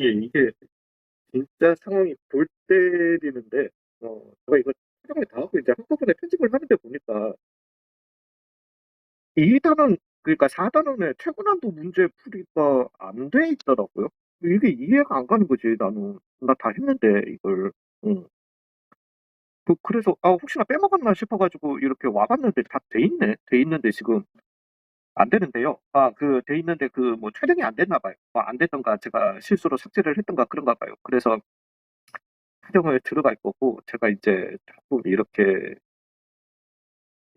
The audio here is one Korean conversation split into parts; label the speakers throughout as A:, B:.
A: 예, 이게 진짜 상황이 골 때리는데, 어, 제가 이거 촬영을 다 하고 이제 한꺼번에 편집을 하는데 보니까, 2 단원, 그러니까 4 단원에 최고난도 문제 풀이가 안 돼 있더라고요. 이게 이해가 안 가는 거지, 나는. 나 다 했는데, 이걸. 응. 그, 그래서, 아, 혹시나 빼먹었나 싶어 가지고 이렇게 와 봤는데 다 돼 있네. 돼 있는데 지금 안 되는데요. 아, 그, 돼 있는데 그, 뭐, 촬영이 안 됐나 봐요. 아, 안 됐던가, 제가 실수로 삭제를 했던가 그런가 봐요. 그래서 촬영을 들어갈 거고, 제가 이제 자꾸 이렇게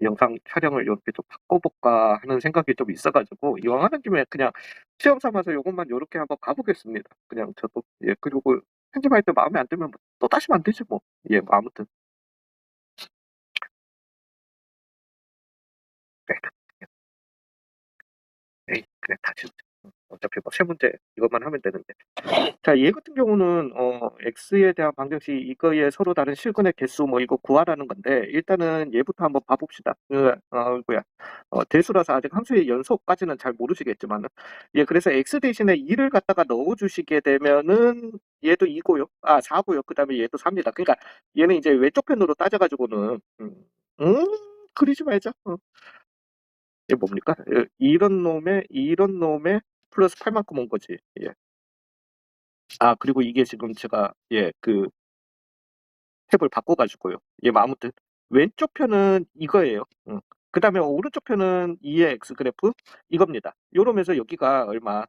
A: 영상 촬영을 이렇게 좀 바꿔볼까 하는 생각이 좀 있어가지고, 이왕 하는 김에 그냥 시험 삼아서 이것만 이렇게 한번 가보겠습니다. 그냥 저도, 예, 그리고 편집할 때 마음에 안 들면 또 다시 만들지 뭐. 예, 뭐 아무튼. 그래, 다시. 어차피 뭐 세 문제 이것만 하면 되는데. 자, 얘 같은 경우는 어, x에 대한 방정식 이거에 서로 다른 실근의 개수 뭐 이거 구하라는 건데 일단은 얘부터 한번 봐봅시다. 그, 어, 뭐야, 어, 대수라서 아직 함수의 연속까지는 잘 모르시겠지만은 예, 그래서 x 대신에 2를 갖다가 넣어주시게 되면은 얘도 2고요. 아, 4고요. 그 다음에 얘도 4입니다. 그러니까 얘는 이제 왼쪽 편으로 따져가지고는 음, 음 그리지 말자. 어. 이게 뭡니까? 예, 이런 놈의 이런 놈의 플러스 8만큼 온 거지. 예. 아, 그리고 이게 지금 제가, 예, 그, 탭을 바꿔가지고요. 예, 뭐 아무튼, 왼쪽 편은 이거예요. 응. 그 다음에 오른쪽 편은 2의 X 그래프, 이겁니다. 요러면서 여기가 얼마,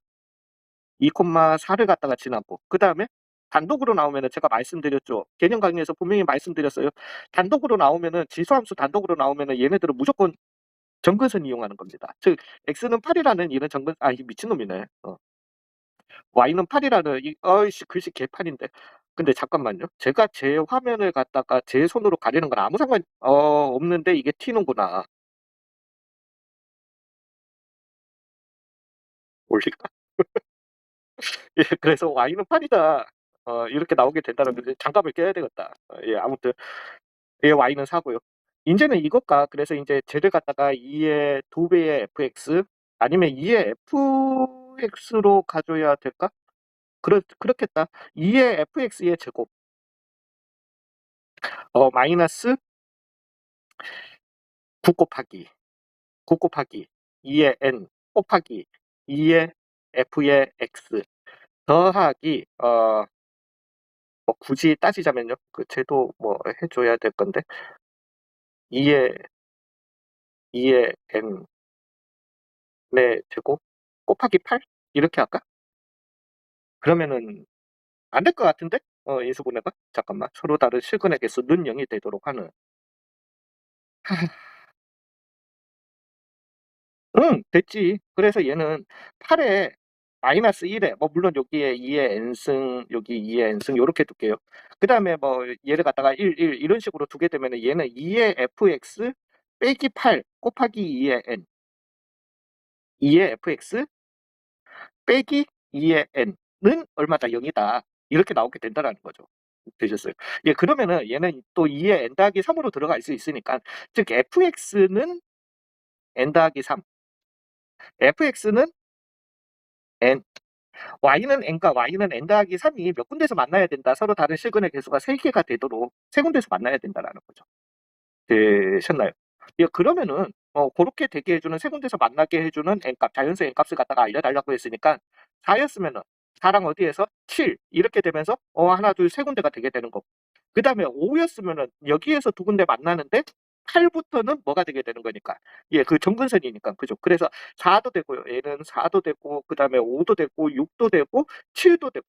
A: 2,4를 갖다가 지나고, 그 다음에 단독으로 나오면은 제가 말씀드렸죠. 개념 강의에서 분명히 말씀드렸어요. 단독으로 나오면은, 지수함수 단독으로 나오면은 얘네들은 무조건 정근선 이용하는 겁니다. 즉, X는 8이라는 이런 정근, 아, 이 미친놈이네. 어. Y는 8이라는 이 어이씨 글씨 개판인데. 근데 잠깐만요. 제가 제 화면을 갖다가 제 손으로 가리는 건 아무 상관 어 없는데 이게 튀는구나. 올릴까? 예, 그래서 Y는 8이다. 어, 이렇게 나오게 된다는 게 장갑을 껴야 되겠다. 어, 예, 아무튼 예, Y는 4고요. 이제는 이것과 그래서 이제 쟤를 갖다가 2의 2 배의 fx 아니면 2의 fx로 가져야 될까? 그렇, 그렇겠다. 2의 fx의 제곱 어, 마이너스 9 곱하기 9 곱하기 2의 n 곱하기 2의 f의 x 더하기 어, 뭐 굳이 따지자면요. 그 제도 뭐 해줘야 될 건데 2의 2의 n 네 제곱 곱하기 8 이렇게 할까? 그러면은 안 될 것 같은데? 어, 인수분해가? 잠깐만. 서로 다른 실근의 개수 는 0이 되도록 하는. 응, 됐지. 그래서 얘는 8에 마이너스 1에, 뭐, 물론 여기에 2의 n승, 여기 2의 n승, 요렇게 둘게요. 그 다음에 뭐, 얘를 갖다가 1, 1, 이런 식으로 두게 되면 얘는 2의 fx 빼기 8 곱하기 2의 n. 2의 fx 빼기 2의 n은 얼마다? 0이다. 이렇게 나오게 된다는 거죠. 되셨어요? 예, 그러면은 얘는 또 2의 n 더하기 3으로 들어갈 수 있으니까, 즉, fx는 n 더하기 3, fx는 n, y는 n과 y는 n 더하기 3이 몇 군데서 만나야 된다. 서로 다른 실근의 개수가 3개가 되도록 세 군데서 만나야 된다라는 거죠. 되셨나요? 예, 그러면은 어, 그렇게 되게 해주는 세 군데서 만나게 해주는 n값, 자연수 n값을 갖다가 알려달라고 했으니까 4였으면은 4랑 어디에서 7 이렇게 되면서 어 하나 둘 세 군데가 되게 되는 거고 그 다음에 5였으면은 여기에서 두 군데 만나는데 8부터는 뭐가 되게 되는 거니까 예, 그 정근선이니까 그죠. 그래서 4도 되고요. 얘는 4도 되고 그 다음에 5도 되고 6도 되고 7도 되고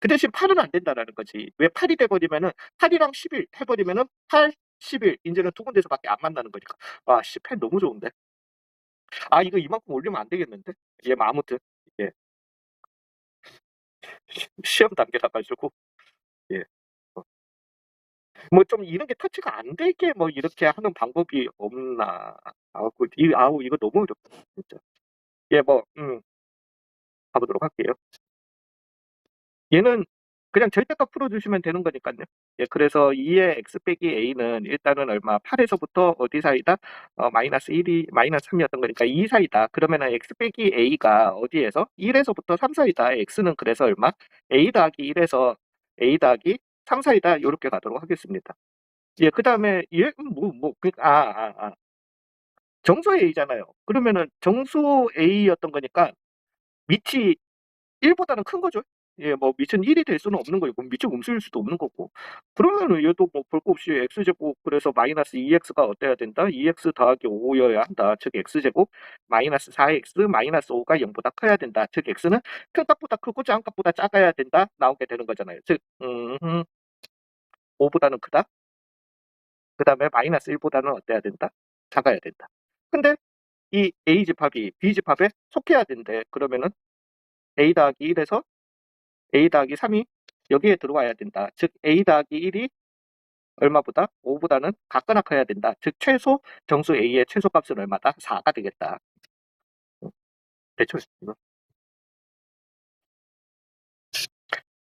A: 그 대신 8은 안 된다라는 거지. 왜 8이 돼버리면은 8이랑 11 해버리면은 8, 11 이제는 두 군데서밖에 안 만나는 거니까. 아, 씨, 펜 너무 좋은데. 아, 이거 이만큼 올리면 안 되겠는데. 예, 뭐 아무튼 예. 시험 단계라 가지고 예. 어. 뭐좀 이런 게 터치가 안 되게 뭐 이렇게 하는 방법이 없나. 아우, 그, 이, 아우 이거 너무 어렵다 진짜. 예, 뭐 음. 가보도록 할게요. 얘는 그냥 절대값 풀어주시면 되는 거니까요. 예, 그래서 2의 x 빼기 a는 일단은 얼마? 8에서부터 어디 사이다? 어, 마이너스 1이 마이너스 3이었던 거니까 2 사이다. 그러면은 x 빼기 a가 어디에서? 1에서부터 3 사이다. x는 그래서 얼마? a 더하기 1에서 a 더하기 3 사이다. 이렇게 가도록 하겠습니다. 예, 그 다음에 얘, 뭐, 뭐, 그, 아, 아, 아. 정수 a잖아요. 그러면은 정수 a였던 거니까 밑이 1보다는 큰 거죠. 예, 뭐 밑은 1이 될 수는 없는 거고 밑은 음수일 수도 없는 거고. 그러면은 얘도 뭐 볼 거 없이 x제곱 그래서 마이너스 2x가 어때야 된다? 2x 더하기 5여야 한다. 즉 x제곱 마이너스 4x 마이너스 5가 0보다 커야 된다. 즉 x는 큰 값보다 크고 작은 값보다 작아야 된다. 나오게 되는 거잖아요. 즉 음, 5보다는 크다. 그 다음에 마이너스 1보다는 어때야 된다? 작아야 된다. 근데 이 A 집합이 B 집합에 속해야 된대. 그러면은 A 더하기 1에서 A 더하기 3이 여기에 들어와야 된다. 즉 A 더하기 1이 얼마보다? 5보다는 같거나 커야 된다. 즉 최소 정수 A의 최소값은 얼마다? 4가 되겠다. 대충 이거.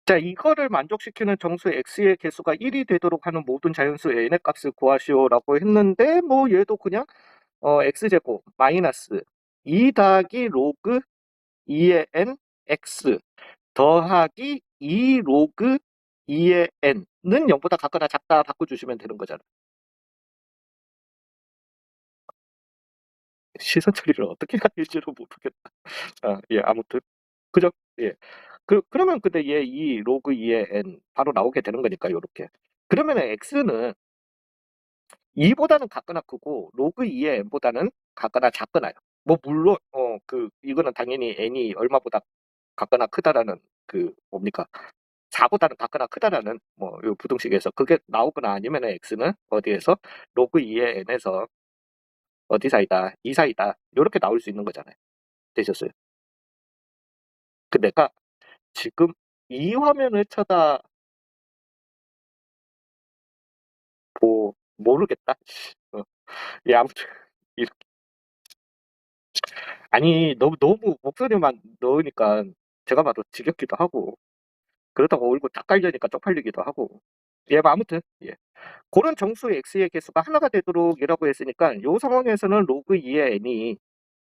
A: 자, 이거를 만족시키는 정수 x의 개수가 1이 되도록 하는 모든 자연수 n의 값을 구하시오라고 했는데 뭐 얘도 그냥 어, x제곱 마이너스 2 더하기 로그 2의 n x 더하기 2 로그 2의 n는 0보다 같거나 작다 바꿔주시면 되는 거잖아요. 시선 처리를 어떻게 될지도 모르겠다. 아, 예, 아무튼. 그죠? 예. 그, 그러면 근데 얘이 로그 2의 n 바로 나오게 되는 거니까, 요렇게. 그러면 x는 2보다는 같거나 크고, 로그 2의 n보다는 같거나 작거나요. 뭐, 물론, 어, 그, 이거는 당연히 n이 얼마보다 같거나 크다라는, 그, 뭡니까? 4보다는 같거나 크다라는, 뭐, 요 부등식에서 그게 나오거나 아니면 x는 어디에서? 로그 2의 n에서 어디 사이다? 2 사이다. 요렇게 나올 수 있는 거잖아요. 되셨어요? 그 내가 지금 이 화면을 쳐다 보 모르겠다. 어. 예, 아무튼 이렇게 아니 너무 너무 목소리만 넣으니까 제가 봐도 지겹기도 하고 그렇다고 얼굴 딱 깔려니까 쪽팔리기도 하고 예, 뭐 아무튼 예. 그런 정수의 x의 개수가 하나가 되도록이라고 했으니까 이 상황에서는 로그 2의 n이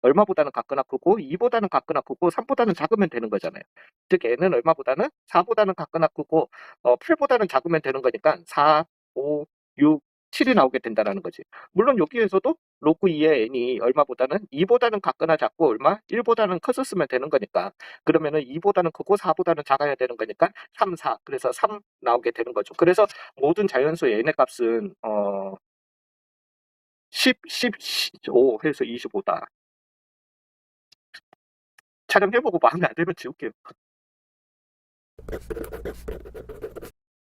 A: 얼마보다는 같거나 크고 2보다는 같거나 크고 3보다는 작으면 되는 거잖아요. 즉 n은 얼마보다는 4보다는 같거나 크고 어, 8보다는 작으면 되는 거니까 4, 5, 6, 7이 나오게 된다는 거지. 물론 여기에서도 로그 2의 n이 얼마보다는 2보다는 같거나 작고 얼마? 1보다는 컸었으면 되는 거니까 그러면은 2보다는 크고 4보다는 작아야 되는 거니까 3, 4 그래서 3 나오게 되는 거죠. 그래서 모든 자연수 n의 값은 어 10, 10, 15 해서 25다. 촬영해보고 마음에 안 들면 지울게요.